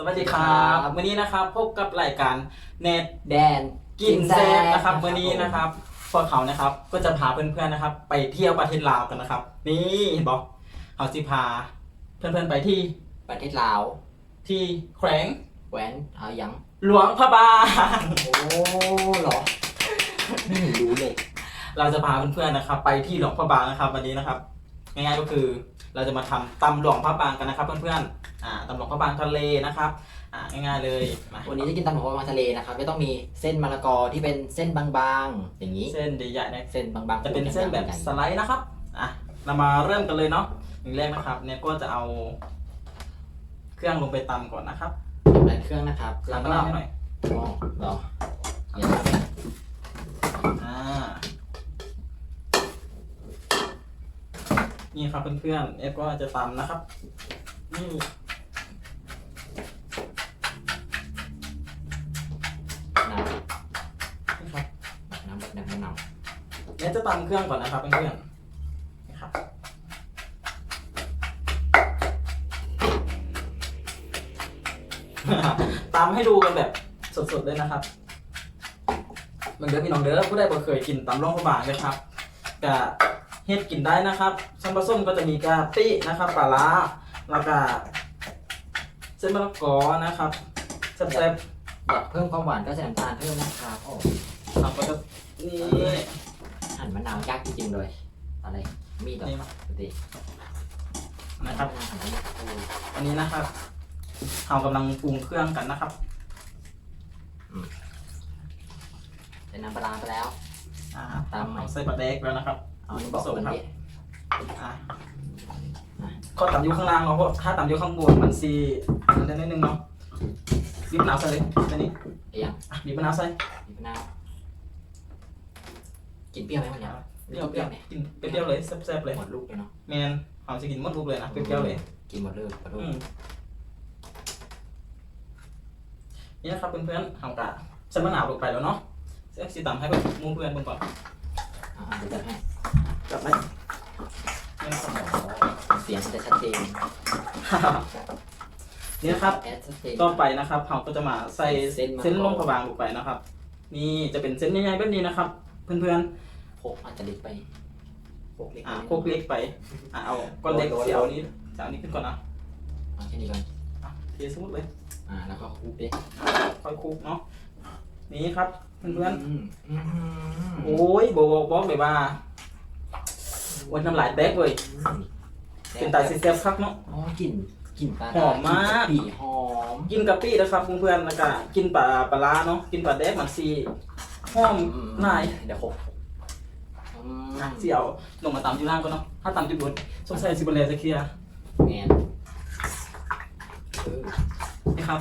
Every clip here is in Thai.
สวัสดีครับวันนี้นะครับพบกับรายการเน็ตแดนกินแซ่บนะครับวันนี้นะครับพวกเขานะครับก็จะพาเพื่อนๆนะครับ ไปเที่ยวประเทศลาวกันนะครับ นี่เห็นบอกเขาสิพาเพื่อนๆไปที่ประเทศลาว ที่แขวงแหวนเอายังหลวงพระบางโอ้เหรอไม่เห็นรู้เลย เราจะพาเพื่อนๆนะครับ ไปที่หลวงพระบางนะครับ วันนี้นะครับง่ายๆก็คือ เราจะมาทำตำหลวงพระบางกันนะครับ เพื่อนๆอ่าตำหลวงพระบางทะเลนะครับอ่าง่ายๆเลยมาวันนี้จะกินตำหมูปลาทะเลนะครับไม่ต้องมีเส้นมะละกอที่เป็นเส้นบางๆ อย่างนี้เส้นใหญ่ๆนะเส้นบางๆจะเป็นเส้นแบบใหญ่สไลด์นะครับอะเรามาเริ่มกันเลยเนาะอย่างแรกนะครับ เนี่ยก็จะเอาเครื่องลงไปตำก่อนนะครับๆและเครื่องนะครับแล้แล้ววก็ก็ให้หน่อยอ๋อเหรอเดี๋ยวนะ อ่า นี่ครับเพื่อนๆเอฟก็จะตำนะครับ นี่น้นี่ครับำน้ำแบบน้ำน้เนี่ยจะตำเครื่องก่อนนะครับเพื่อนๆนะครับตำให้ดูกันแบบสดๆเลยนะครับเมืองเด้อพี่น้องเด้อผู้ใดบ่เคยกินตำร่องพระบางเลยครับกะ เฮ็ดกินได้นะครับส่วนผสมก็จะมีกะปินะครับปลาร้าแล้วก็เส้นมะละกอนะครับแซ่บำอยากเพิ่มความหวานก็ใส่น้ำตาลเพิ่มนะครับโอ้ๆเราก็จะนี่หั่นมะนาวยากจริงๆเลยอะไรมีดเหรอนี่ปกตินะครับหั่นมะนาวโอ้อันนี้นะครับเรากำลังปรุงเครื่องกันนะครับ ใส่น้ำปลาร้าไปแล้ว อ่าตามใหม่ เอาใส่ปลาแดกแล้วนะครับ เอานี่บอกคนนี้อะข้อต่ำอยู่ข้างล่างเนาะเพราะถ้าต่ำอยู่ข้างบนมันซีมันได้นิดนึงเนาะบีบมะนาวใส่เลยอันนี้เอียงอะบีบมะนาวใส่มีมะนาวกินเปรี้ยวไหมมันเนี่ยเปรี้ยวเปรี้ยวกินเปรี้ยวๆเลยแซ่บๆเลยหมดลูกเลยเนาะแมนเขาจะกินหมดทุกเลยนะเปรี้ยวๆเลย กินหมดเลยขอโทษอืมนี่นะครับเพื่อนๆทำกะใส่มะนาวลงไปแล้วเนาะเซ็กซี่ต่ำให้เพื่อนหมูเพื่อนเบิ่งก่อน อ่าเดี๋ยวจะให้ จับไหมนี่นะครับเสียงมันจะชัดเจนนี่นะครับ แอดชัดเจน ต่อไปนะครับเราก็จะมาใส่เส้นมะเส้นลงกระบางลงไปนะครับ นี่จะเป็นเส้นใหญ่ๆแบบนี้นะครับ เพื่อนโคกอาจจะเล็กไปโคกเล็กๆอะไปโคกเล็กไปอะเอาก้อนเล็กเสียวนี้จากนี้ขึ้นก่อนนะเอาแค่นี้ก่อนอะเทสมุดเลย อ่าแล้วก็คลุกดิค่อยคลุกเนาะนี่ครับเพื่อนอืมอืมๆโอ้ยโบโบบอกเลยว่า วันน้ำลายแตกเลยเป็นตาซิเซฟครับเนาะ อ๋อกลิ่นกลิ่นปลาหอมมากลิ่นปีหอมกินกะปินะครับเพื่อนๆแล้วก็กินปลาปลาร้าเนาะ กินปลาแดกมันซีหอมหน่ายเดี๋ยวโคกอืมอะสิเอาลงมาตำอยู่ล่างก็เนาะ ถ้าตำจุดบนสงสัยสิบเลจะเคลียร์แมนเออนี่ครับ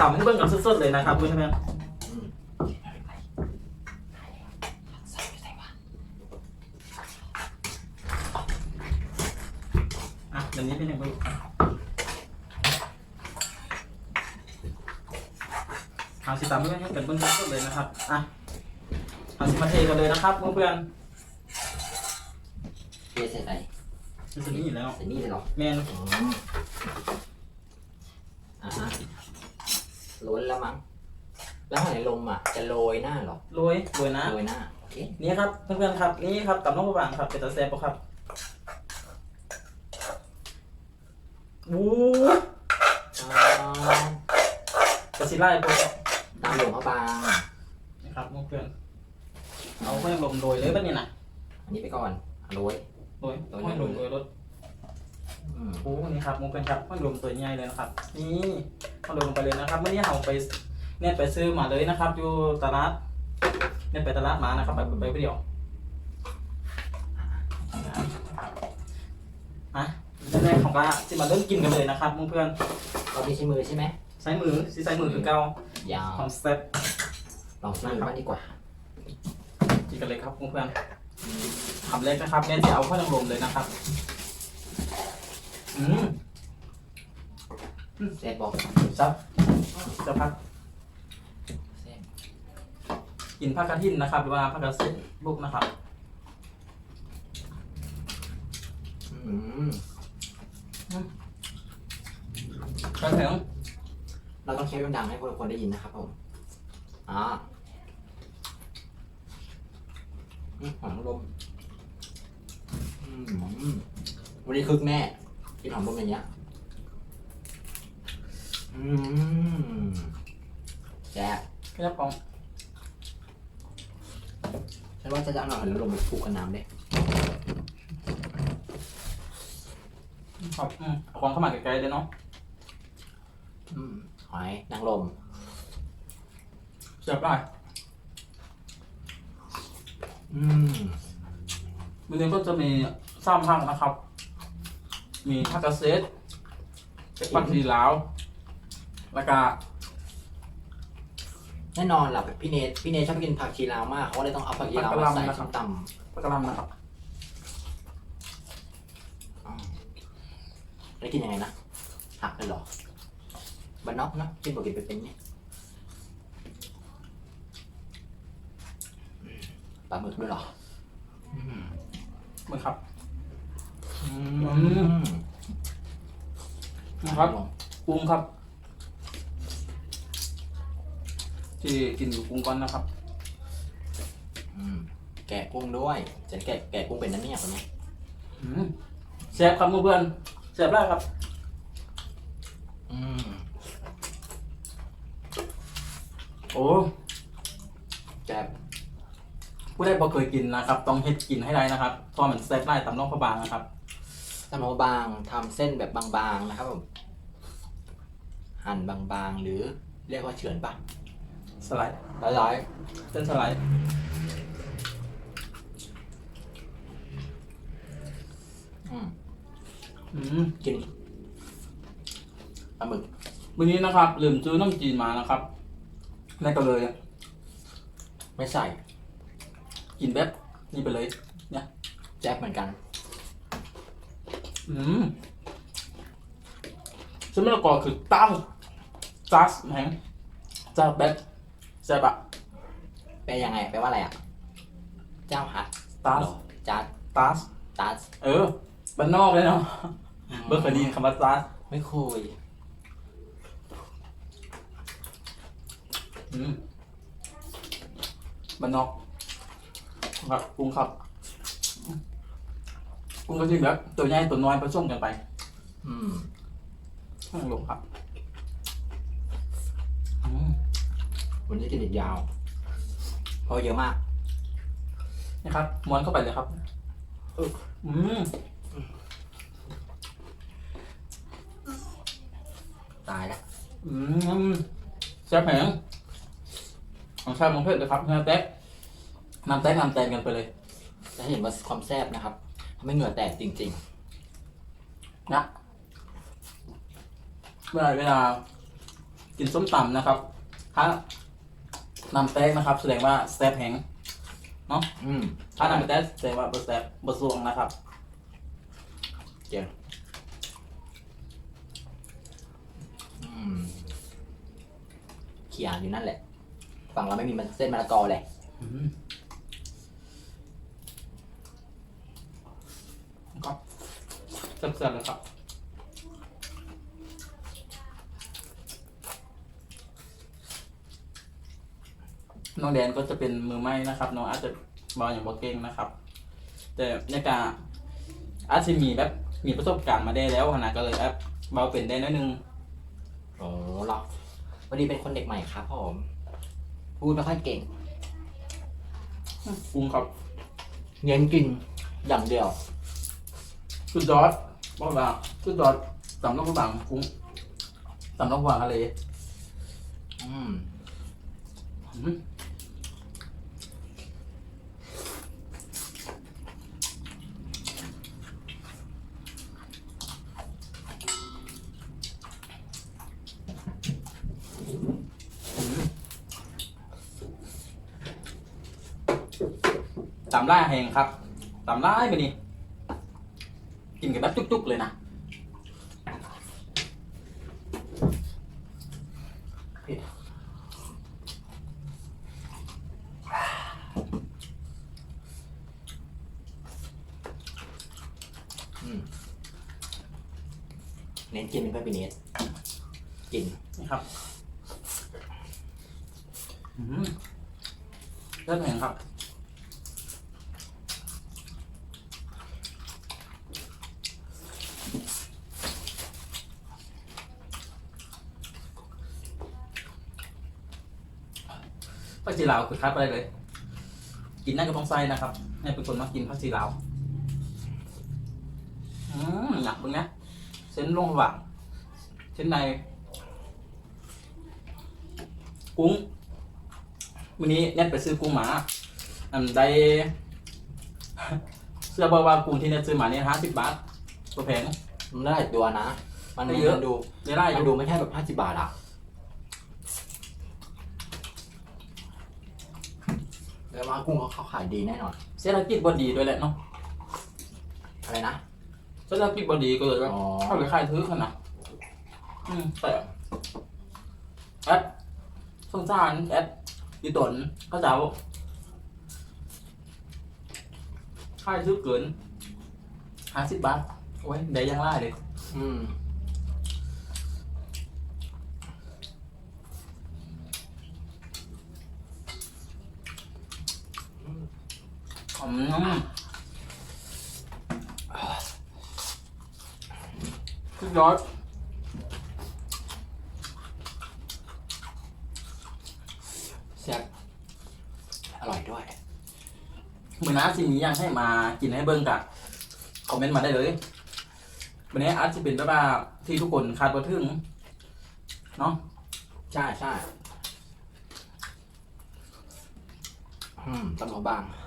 ตำให้เบิ่งกันสดๆเลยนะครับเพื่อนๆ อืมใส่ใส่วะ อะเดี๋ยวนี้เป็นยังไงเอาสิตามเพื่อนให้กันเบื้องต้นเลยนะครับอะเอาสิมาเทกันเลยนะครับเพื่อนเทใส่ใส่ๆนี่สินี่แล้วใส่นี่เลยเหรอแมนอืมอ่าฮะล้นแล้วมั้ง แล้วหอยลมอะ จะโรยหน้าเหรอโรยโรยนะ โรยหน้า โอเคนี่ครับเพื่อนๆครับนี่ครับกับน้องประบางครับเป็นตาแซ่บปะครับวู้อ่ากระสิไล่พวก ตามหลวงพระบางนะครับเพื่อนเอาไว้ลมโรยเลยปะเนี่ยนะอันนี้ไปก่อนโรยโรยห้อยลมโรยรถอืมโอ้นี่ครับมุกเป็นครับห้อยลมตัวใหญ่เลยนะครับ นี่ห้อยลมลงไปเลยนะครับเมื่อนี้เราไปเนี่ยไปซื้อมาเลยนะครับ อยู่ตลาดเนี่ยไปตลาดมานะครับ ไปไปไปเดียวอะแรกๆของก็จะมาเริ่มกินกันเลยนะครับเพื่อนเรามีใช้มือใช่ไหม ๆใช้มือสิใช้มือคือเก่ายาวความสเต็ปลองใช้มือบ้างดีกว่ากินกันเลยครับเพื่อนๆทำแรกนะครับเนี่ยจะเอาข้าวนางรมเลยนะครับ อืมแซ่บบอกซับจะพักแซ่บกินผักกระถินนะครับหรือว่าผักกระเซ็นบุกนะครับอืมกระเทียม เราต้องเคี้ยวดังๆให้คนได้ยินนะครับผมอ่าอืมหอมลมอืมวันนี้คึกแน่กินหอมลมอย่างเงี้ยอืมแซ่บแค่ปองฉันว่าจะจะเอาหน่อยแล้วลงไปคลุกกับน้ำเด้ครับอืมเอาของเข้ามาไกลๆเลยเนาะอืม หอยนางรมเสียบได้อืมวันนี้ก็จะมีซ้ำพักนะครับ มีทักกะเซตปักสีลาวแล้วก็แน่นอนล่ะพี่เนทพี่เนทชอบกินผักชีลาวมากเขาก็เลยต้องเอาผักชีลาวมาใส่ส้มตำปลากระลำนะครับอืมแล้วกินยังไงนะหักเลยเหรอ บันนอกเนอะกินบอกกินไปเป็นเนี่ยอืมปลาหมึกด้วยเหรออืมมึงครับ อืมนะครับ กุ้งครับ ที่กินอยู่กุ้งก้อนนะครับ อืมแกะกุ้งด้วยฉันแกะแกะกุ้งเป็นนั่นเนี่ยคนนี้อืมแซ่บครับเพื่อนๆแซ่บได้ครับ อืม โอ้แซ่บผู้ใดบ่เคยกินนะครับ ต้องเฮ็ดกินให้ได้นะครับเพราะมันแซ่บได้ตำน้องพระบางนะครับทำมาบางทำเส้นแบบบางๆนะครับผมหั่นบางๆ หรือเรียกว่าเฉือนปะสไลด์หลายเส้นสไลด์ๆอืมอืม กินปลาหมึก วันนี้นะครับลืมซื้อน้ำจีนมานะครับ แม่ก็เลยไม่ใส่ กินแบบนี้ไปเลยแจ๊บเหมือนกัน อืมซึ่งมะละกอคือตั้งจัสแหงจัสแบบแซ่บอะแปลยังไงแปลว่าอะไรอะ เจ้าฮัดตัสเหรอจัดตัสตัสเออบ้านนอกเลยเนาะเบิร์เคยได้ยินคำว่าตัสไม่คุย อืม บ้านนอกครับปรุงครับปรุงก็จริงแล้วตัวใหญ่ตัวน้อยผสมกันไป อืมข้างลงครับอืมวันนี้กินอีกยาวเพราะเยอะมาก นะครับม้วนเข้าไปเลยครับเอออืมตายแล้วอืมแซ่บแหง ของชาติมองเพชรเลยครับน้ำแต๊กน้ำแต๊กน้ำแตนกันไปเลยจะเห็นว่าความแซ่บนะครับทำให้เหงื่อแตกจริงนะเวลาเวลากินส้มตำนะครับถ้าน้ำแต๊กนะครับ แสดงว่าแซ่บแหงๆอืมถ้าน้ำแต๊กแสดงว่าบะแซ่บบะซวงนะครับเจียวอืมเขียนอยู่นั่นแหละ ฝั่งเราไม่มีมันเส้นมะละกอเลยอืมครับแซ่บๆเลยครับน้องแดนก็จะเป็นมือไม้นะครับน้องอาจจะบอลอย่างบอเก่งนะครับ แต่ในการอาจจะมีแบบมีประสบการณ์มาได้แล้วขนาดก็เลยแอปเบาเป็นได้น้อยหนึง โอ้หรอวันนี้เป็นคนเด็กใหม่ครับผม พูดไม่ค่อยเก่งปรุงครับเน้นกินอย่างเดียว สุดยอดบอกว่าสุดยอดสำลักกระบังปรุงสำลักกระบังทะเลอืมำล่าแหงครับตำล่าไปนี่กินกันแบบจุกๆเลยนะอืมเน้นกินเป็นเพื่อนพี่เนสกินนี่ครับอืมเริ่มเห็นครับ ลาวคือคัดไปเลย กินนั่นก็ต้องใส่นะครับให้เป็นคนมากินผักชีลาวอืมหนักบึงนะเส้นลงระหว่างเส้นใน กุ้งวันนี้เน็ตไปซื้อกุ้งหมาอันใดเสื้อบอกว่ากุ้งที่เน็ตซื้อมาเนี่ยห้าสิบบาทตัวแพงมันได้หลายตัวนะ มันได้เยอะมันดูได้ไล่อมันยู่ดูไม่ใช่แบบห้าสิบบาทอะ แล้วว่ากุ้งเขาเขาขายดีแน่นอน เศรษฐกิจบดีด้วยแหละเนาะอะไรนะ เศรษฐกิจบดีก็เลยว่าอ๋อ เขาเลยขายถือขนาดอืมแต่แอดสงสารแอดอีตนก็จะเอาขายซื้อเกินห้าสิบบาทโอ้ยได้ยังไล่เลยอืม สุดยอดแซ่บอร่อยด้วยมือน้าสิ่งนี้ยังให้มากินให้เบิ้งกับคอมเมนต์มาได้เลย วันนี้อาจจะเป็นแบบว่าที่ทุกคนคาดว่าถึง เนาะใช่ใช่อืมตำหัวบางอืม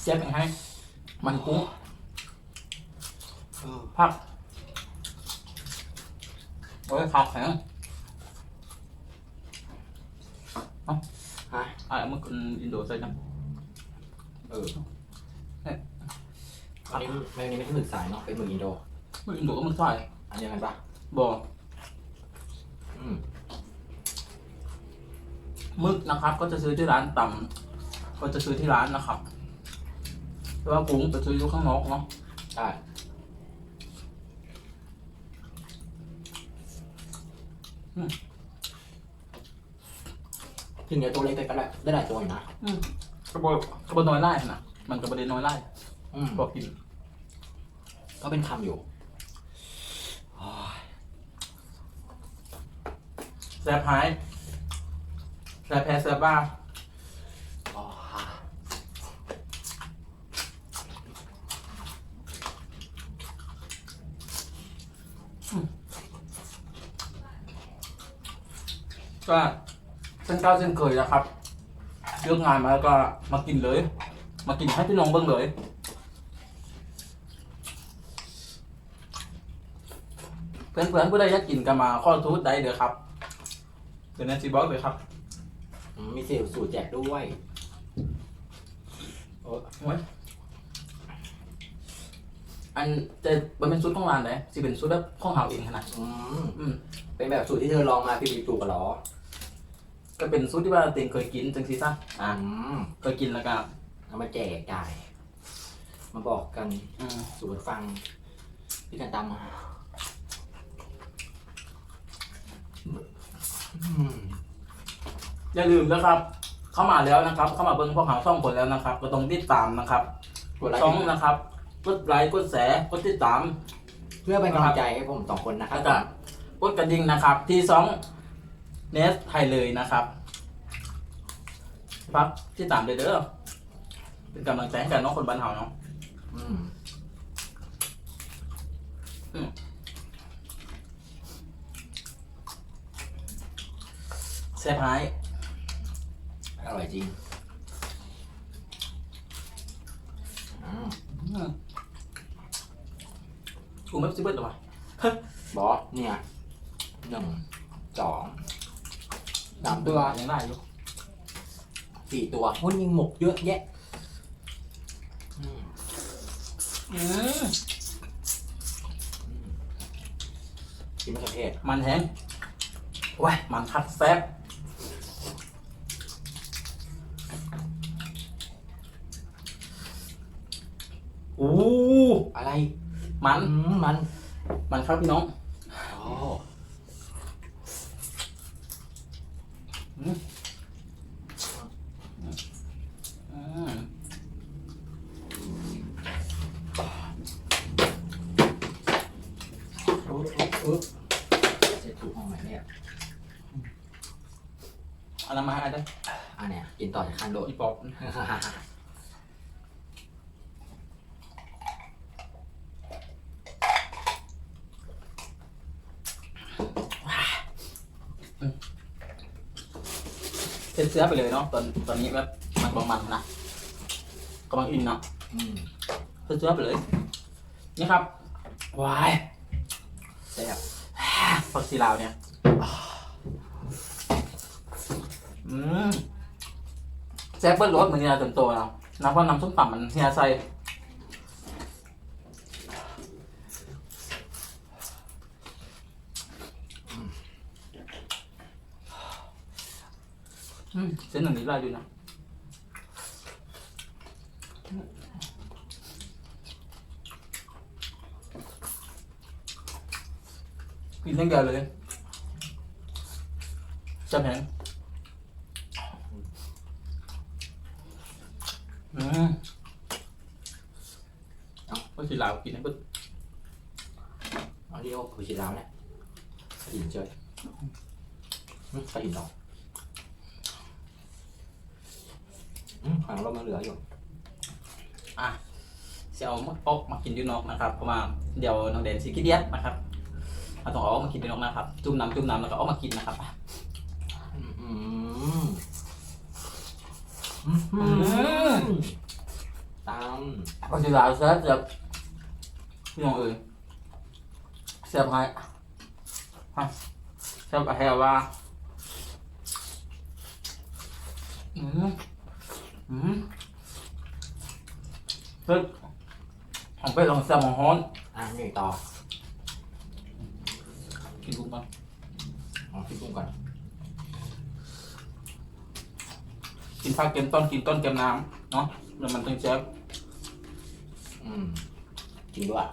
เสียบยังไงมันกุ้งเออผักโอ้ยผักแข็งฮะอะมันคนอินโดใส่จังเอออันนี้ไม่อันนี้ไม่ใช่หมึกสายเนาะเป็นหมึกอินโดมันอินโดก็มันใส่อันเดียวกันปะบ่อืม มึกนะครับ ก็จะซื้อที่ร้านต่ำก็จะซื้อที่ร้านนะครับแต่ว่ากุ้งจะซื้ออยู่ข้างนอกเนาะใช่ถึงจะตัวเล็กแต่ก็ได้ได้หลายตัวอยู่นะอืมกระบอกกระบอกน้อยไล่นะมันกระบอกเดนน้อยไล่อืมพอกิน ก็เป็นคำอยู่แซ่บหาย แซ่บแพ้แซ่บบ้าอ๋อก็เส้นเก้าเส้นเคยนะครับเลือกงานมาแล้วก็มากินเลย มากินให้พี่น้องเบิ่งเลยเพื่อนๆผู้ใดอยากกินก็มาข้อทูตได้เด้อครับเดี๋ยวนันซีบอกเลยครับ มมีเซลล์สูตรแจกด้วยโอ้โอ้ยอันจะมันเป็นชุดของร้านไหนสิเป็นชุดแบบของเฮาเองขนาดอืมอืมเป็นแบบสูตรที่เธอลองมาพี่บีถูกกันเหรอก็เป็นชุดที่ว่าเต็งเคยกินจังซีซ่ะอ่าอืมเคยกินแล้วก็เอามาแจกจ่ายมาบอกกันอืมสู่กันฟังพี่กันตามมาอืม อย่าลืมนะครับ เข้ามาแล้วนะครับ เข้ามาเบิ่งพวกเขาช่องคนแล้วนะครับ ก็ต้องติดตามนะครับกดไลช่องค์นะครับกดไลค์กดแชร์กดติดตาม เพื่อเป็นกำลังใจให้ผมสองคนนะครัแล้บวก็กดกระดิ่งนะครับ ที่สองเนสไทยเลยนะครับพักที่ตามเด้อเด้อเป็นกำลังใจให้กับน้องคนบ้านเฮาเนาะอืมแซ่บหายอ ร่อยจริงอืมอืมกูไม่ซิเบิร์ดหรอวะบอสเนี่ยหนึ่งสองสามตัวยังได้อยู่สี่ตัวหุ้นยิงหมกเยอะแยะอืมอืมกินมะเขือเทศมันแห้งว้ายมันคัดแซ่บ มันมันมันครับพี่น้องอ๋ออืออุ๊อุ๊ถูกห้อนเนี่ยอาน้มาให้อาจารย์อันเนี้ยกินต่อจากข้างโดดอีปออ่ เป็นเสื้อไปเลยเนาะตอนตอนนี้แบบมันกำลังมันนะกำลังอินเนาะอืมเป็นเสื้อไปเลย นี่ครับวายแซ่บผักชีลาวเนี่ยอืมแซ่บเบิ้ลรสเหมือนเนี่ยเต็มตัวเนาะน้ำเพราะน้ำส้มตำมันเฮียใส่ อืมเส้นหนึ่งนี้ลายอยู่นะ กินทั้งเดียวเลยจำเห็นอืมเอาก็คือลาวกินให้เบิด เอาเรียกว่าคุชิลาวเนี่ยขยินเจยอืมขยินดอกอืมหางเรามันเหลืออยู่ อะเสียเอามาปอกมากิ นนกนะครับเพราะว่าเดี๋ยวน้องเดนสิกิเดียดนะครับเราต้องเอามากินอยูนอกนะครับ จุ่มน้ำจุ่มน้ำแล้วก็เอามากินนะครับตามก็คือลาวแซ่บแซ่บพี่น้องเอ๋ยแซ่บให้ฮะแซ่บให้เอาว่าอืมอืมเฮ้ยข องเป็ดของแซ่บของฮ้อนอะนี่ต่อกินกุ้งก่อนเอาพี่กุ้งก่อน กินผักเกมต้นกินต้นเกมน้ำเนาะแล้วมันต้องแซ่บอืมจริงด้วย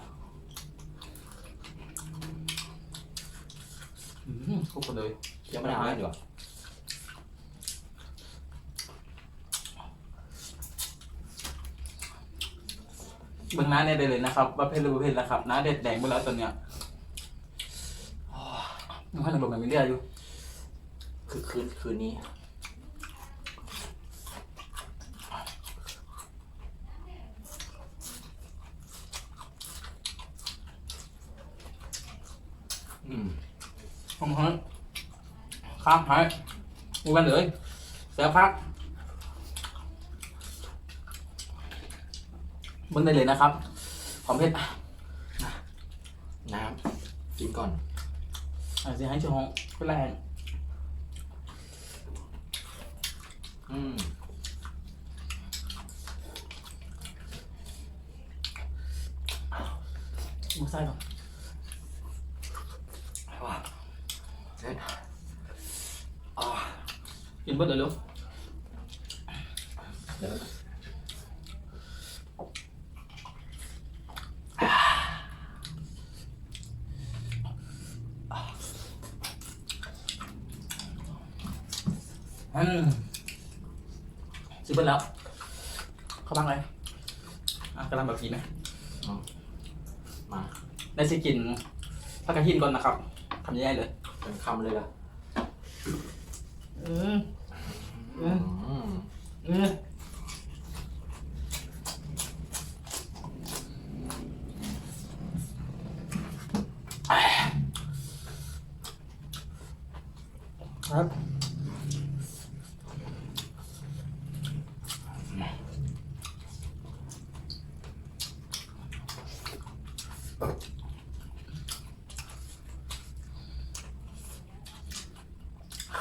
อืมครบหมดเลยยังไม่ได้ทำอะไรดีกว่า เบื้องหน้าเนี่ยได้เลยนะครับ ว่าเพชรหรือว่าเพชรนะครับหน้าเด็ดแดงหมดแล้วตอนเนี้ยยังให้หนังลมมันมีเลือดอยู่ คือคืนคืนนี้ อืมห้องห้องข้ามหายมูกันเลยแซ่บครั บเบื้องได้เลยนะครับของเพชรน้ำกินก่อนอาจจะให้เจ้าของเป็นแรงอืมมือไส้ก่อนว้าเสร็จอ่ากินเบิดเลยลูกเดี๋ยว อืมซื้อเบิดแล้ว เข้าบ้างเลยอะกำลังแบบกินไหมมาได้สิกินผักกระถินก่อนนะครับทำยังไงเลยเป็นคำเลยล่ะ อืม อืม อืม อืมครับ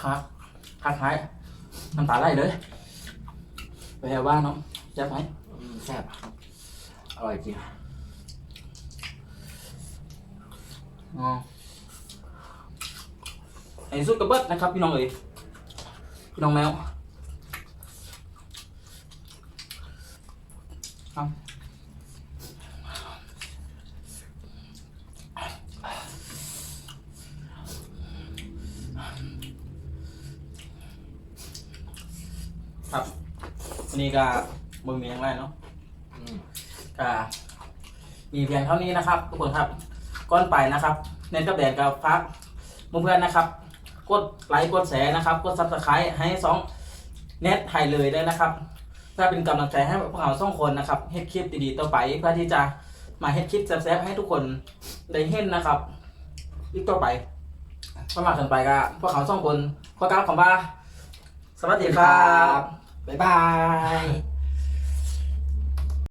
ครับทักทายน้ำตาไหลเลยไปแอบว่าน้องแจ๊บไหมอืมแซ่บอร่อยจริงอ๋อไอ้สุดกระเบิดนะครับ พี่น้องเอ๋ยพี่น้องแมวครับ ครับวันนี้ก็มึงมีอย่างไรเนาะอืมก็มีเพียงเท่านี้นะครับ ทุกคนครับก่อนไปนะครับ เน้นกับแดนกับฟักเพื่อนๆนะครับ กดไลค์กดแชร์นะครับ กดซับสไครต์ให้สองเน็ตไทยเลยด้วยนะครับเพื่อเป็นกำลังใจให้พวกเราสองคนนะครับเฮ็ดคลิปดีๆต่อไปเพื่อที่จะมาเฮ็ดคลิปแซ่บๆให้ทุกคนได้เห็นนะครับอีกต่อไปสมัครกันไปก็พวกเขาสองคนขอกล่าวคำว่าสวัสดีครับ บ๊ายบาย